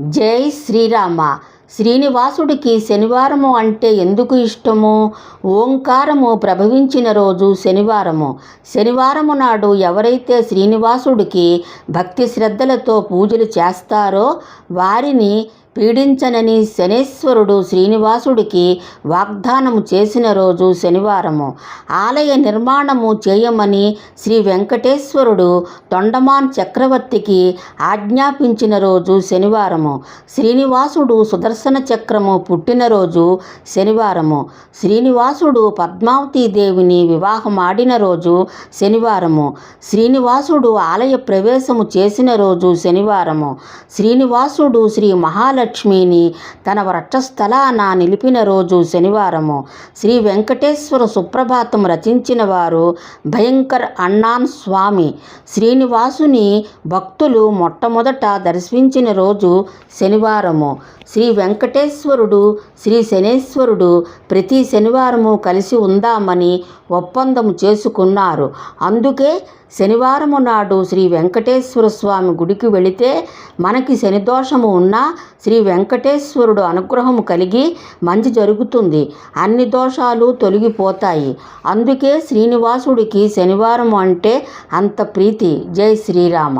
జై శ్రీరామ. శ్రీనివాసుడికి శనివారము అంటే ఎందుకు ఇష్టము? ఓంకారము ప్రభవించిన రోజు శనివారము. శనివారము నాడు ఎవరైతే శ్రీనివాసుడికి భక్తి శ్రద్ధలతో పూజలు చేస్తారో వారిని పీడించనని శనేశ్వరుడు శ్రీనివాసుడికి వాగ్దానము చేసిన రోజు శనివారము. ఆలయ నిర్మాణము చేయమని శ్రీ వెంకటేశ్వరుడు తొండమాన్ చక్రవర్తికి ఆజ్ఞాపించిన రోజు శనివారము. శ్రీనివాసుడు సుదర్శన చక్రము పుట్టినరోజు శనివారము. శ్రీనివాసుడు పద్మావతి దేవిని వివాహమాడిన రోజు శనివారము. శ్రీనివాసుడు ఆలయ ప్రవేశము చేసిన రోజు శనివారము. శ్రీనివాసుడు శ్రీ మహాలక్ష్మిని తన వక్షస్థలాన నిలిపిన రోజు శనివారము. శ్రీ వెంకటేశ్వర సుప్రభాతం రచించిన వారు భయంకర్ అన్నాన్ స్వామి. శ్రీనివాసుని భక్తులు మొట్టమొదట దర్శించిన రోజు శనివారము. శ్రీ వెంకటేశ్వరుడు శ్రీ శనేశ్వరుడు ప్రతి శనివారము కలిసి ఉందామని ఒప్పందం చేసుకున్నారు. అందుకే శనివారము నాడు శ్రీ వెంకటేశ్వర స్వామి గుడికి వెళితే మనకి శని దోషము శ్రీ శ్రీ వెంకటేశ్వరుడు అనుగ్రహము కలిగి మంచి జరుగుతుంది. అన్ని దోషాలు తొలగిపోతాయి. అందుకే శ్రీనివాసుడికి శనివారం అంటే అంత ప్రీతి. జై శ్రీరామ.